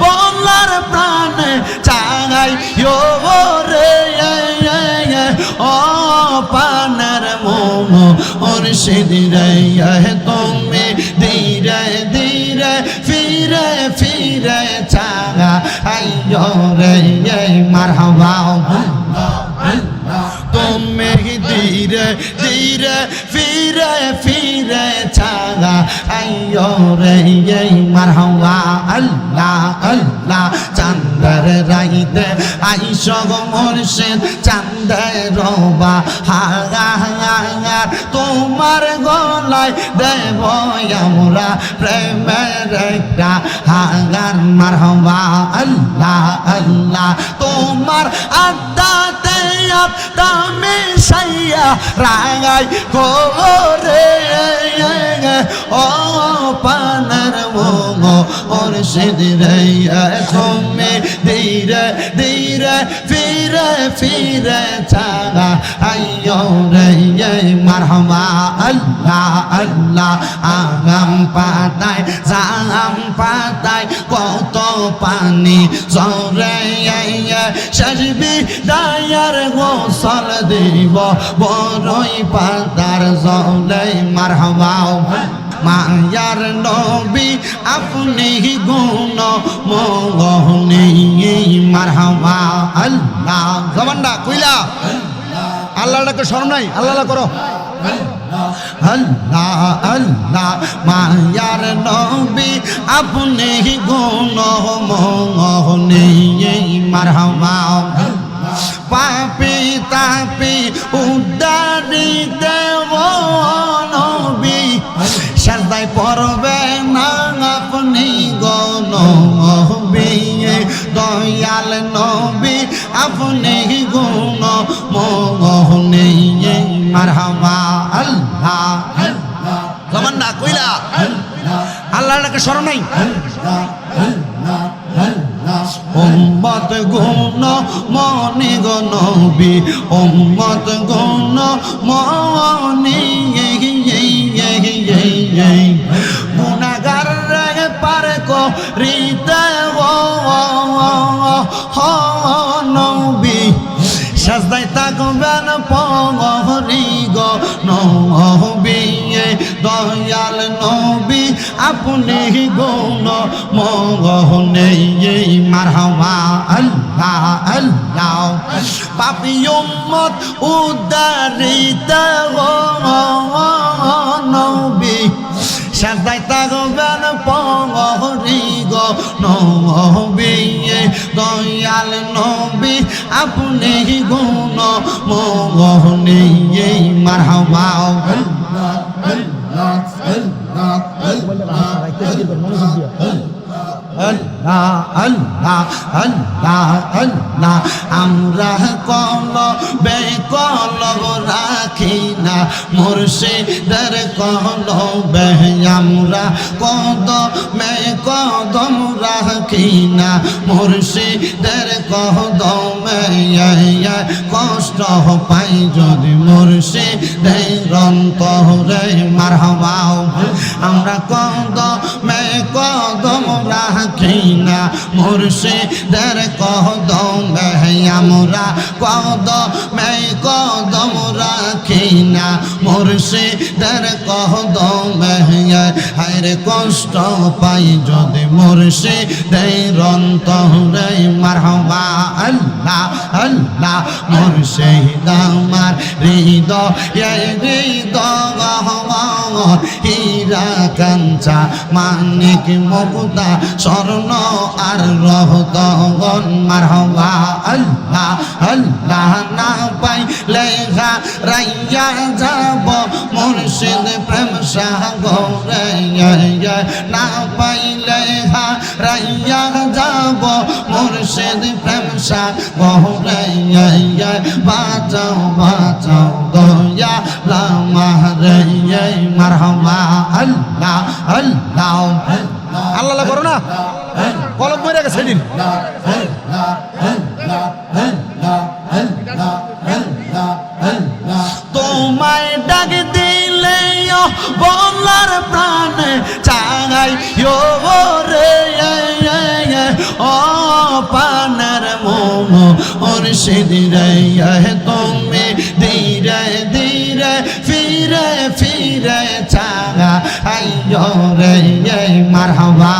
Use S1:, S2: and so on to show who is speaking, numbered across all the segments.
S1: বলার প্রাণ চাঙাই ও রে ও পানার মোম ওর সিদিরে তুমি ধীরে ধীরে, ফিরে ফিরে চাঙা, আইয়ো রে মারহাবাও চাগা আইয়ো রে মারহাওয়া আল্লাহ আল্লাহ চান্দর রাইতে আইস গো মুর্শিদ চান্দের রবা হাগা হাগা তোমার গলায় দেব আমরা প্রেমের একটা হাগার মারহাওয়া আল্লাহ আল্লাহ, তোমার আড্ডাতে দামে সাইয়া রাগাই করে। ও পানার মোমো ওর সিদিরে তুমি ধীরে ধীরে ফিরে ফিরে চাগা আইয়ো রে মারহামা আল্লাহ আল্লাহ, আগাম পাতায় জাম পাতায়, কত পানি জরে সাজবি দায়ার গোসল দিব বড়ই পাতার জলে মারহাবাও মায়ার নবী, আপনি গুণ মগনি। মারহাবা, আল্লাহ। জবানটা কইলা। আল্লাহটাকে স্মরণ নাই? আল্লাহ করো। আল্লাহ আল্লাহ। মায়ার নবী, আপনি গুণ মগনি। মারহাবা আল্লাহটাকে স্মরণ নাই। উম্মত গুণ মনে গনবি উম্মত গুণ মনি আপনি গুণ মগনে মারহামা আল্লাহ আল্লাহ। পাপি নবী দয়াল নবী। আপনি গুণ মগনে মারহামা আল্লাহ আল্লাহ আল্লাহ আল্লাহ। আমরা কল বেকল রাখি না, মুর্শিদের কল বে আমরা কদ মে কদম রাখি না, মুর্শিদের কদমে কষ্ট পাই যদি মুর্শিদের অন্তরে মারহাবাও আমরা কদ, মে কদম রাখি না মুর্শিদের কদম আমরা কদমে কদম রাখি না মুর্শিদের কদম হায়রে কষ্ট পাই যদি মুর্শিদের অন্তরে মারহাবা। আল্লাহ আল্লাহ, মুর্শিদ আমার হৃদয় হৃদয় হীরা কাঞ্চা, মানিক মমতা স্বর্ণ আর রহতগণ মারহবা। আল্লাহ আল্লাহ না পাই লেখা রাইয়া যাব, মুর্শিদ প্রেম সাগরে। না পাই লেখা রাইয়া যাব। মুর্শিদ প্রেম সাগরে বাঁচাও বাঁচাও দয়া লামারে মারহামা আল্লাহ আল্লাহ আল্লাহ। করো না। কলম বই রেখে সেদিন। তোমায় ডাক বলার প্রাণ চাই ও রে ও পানার মোম ওর সিদিরে তুমি ধীরে ধীরে, ফিরে ফিরে চাগা আইয় রে মারহাবা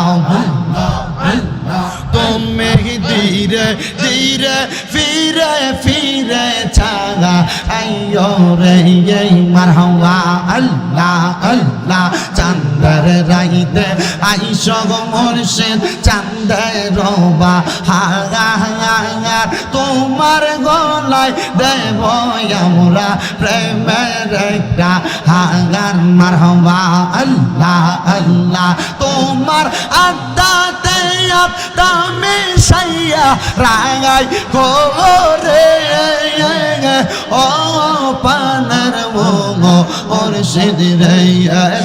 S1: চাগা আইয়ো রে মারহাবা, আল্লাহ আল্লাহ চান্দর রাইতে আইস গো মুর্শিদ চান্দের রবা হাগা হাগা তোমার গলায় দেব আমরা প্রেমের একটা হাগার মারহাবা, আল্লাহ আল্লাহ, তোমার আড্ডাতে আড্ডামে সাইয়া রাগাই করে। ও পানার মোগো ওর সিদিরে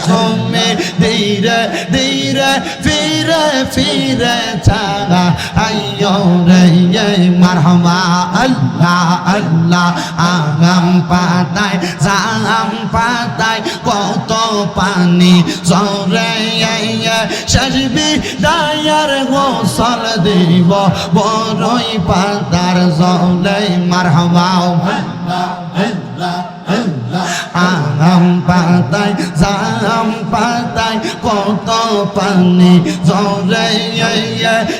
S1: তুমি ধীরে ধীরে, ফিরে ফিরে চাগা আইয়ো রে মারহাবা আল্লাহ আল্লাহ, আগাম পাতায় জাম পাতায়, কত পানি জরে সাজবি দায়ার গোসল দিব, বড়ই পাতার জলে মারহাবা আগাম পাতায় জাম পাতায় কত পানি জরে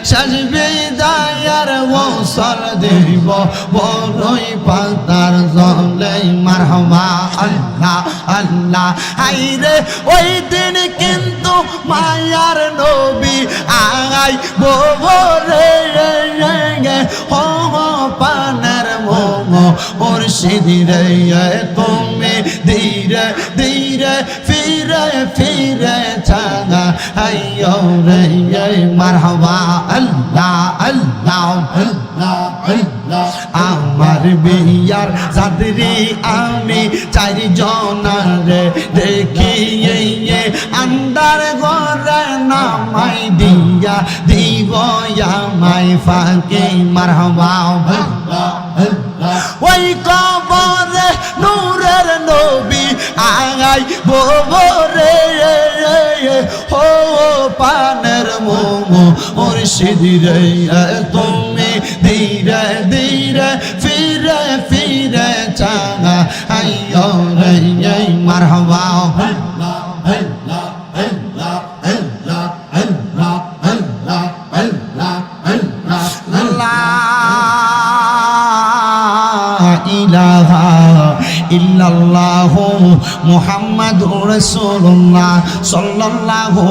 S1: সাজবে দায়ার গোসল দিব, বড়ই পাতার জলে মারহাবা আল্লাহ আল্লাহ। হাইরে ওই দিন কিন্তু মায়ার নবী আগাই বোরে হো পানের মোমো ওর সিদিরে তুমি ধীরে ধীরে ফিরে ফিরে চাগা আইয়ো রে মারহাবা আল্লাহ আল্লাহ। আমার বিয়ার চাদরি আমি চারি জনারে দেখি আন্দার ঘরে নামাই দিয়া দিব আমাই ফাঁকে মারহাবা। ওই কবরে নূরের নবী আগাই বোরে ও পানের মোমো ওর সিদিরে তুমি ধীরে ধীরে ফিরে ইল্লাল্লাহু মুহাম্মাদুর রাসূলুল্লাহ সাল্লাল্লাহু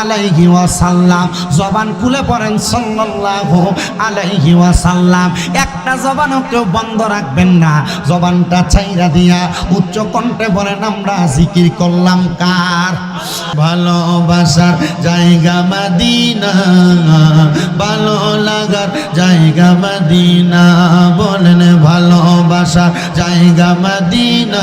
S1: আলাইহি ওয়াসাল্লাম। জবান খুলে পড়েন, সাল্লাল্লাহু আলাইহি ওয়াসাল্লাম। একটা জবানও কেউ বন্ধ রাখবেন না। জবানটা চাইরা দিয়া উচ্চ কণ্ঠে বলেন, আমরা জিকির করলাম কার? ভালোবাসার জায়গা মাদিনা, ভালো লাগার জায়গা মাদিনা। বলেন, ভালোবাসার জায়গা মাদিনা।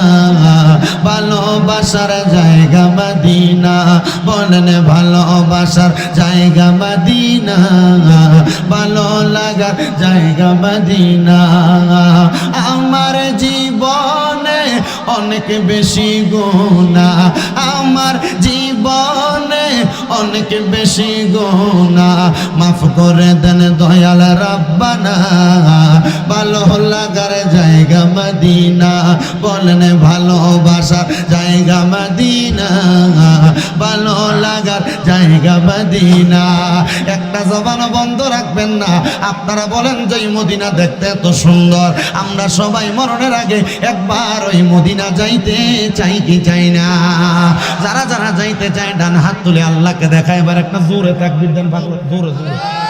S1: ভালোবাসার জায়গা মদিনা, বলেন ভালোবাসার জায়গা মদিনা, ভালো লাগার জায়গা মদিনা। আমার জীবনে অনেক বেশি গুণা আমার জীবনে অনেক বেশি গোনা মাফ করে দেন দয়াল রাব্বানা, ভালো লাগার মদিনা বলেন ভালোবাসার জায়গা মদিনা, ভালো লাগার জায়গা মদিনা। একটা জবান বন্ধ রাখবেন না, আপনারা বলেন যে মদিনা দেখতে এত সুন্দর, আমরা সবাই মরণের আগে একবার ওই মদিনা যাইতে চাই কি চাই না। যারা যারা যাইতে চায়, ডান হাত তুলে আল্লাহকে দেখা এবার একটা জোরে তাকবির দেন জোরে জোরে।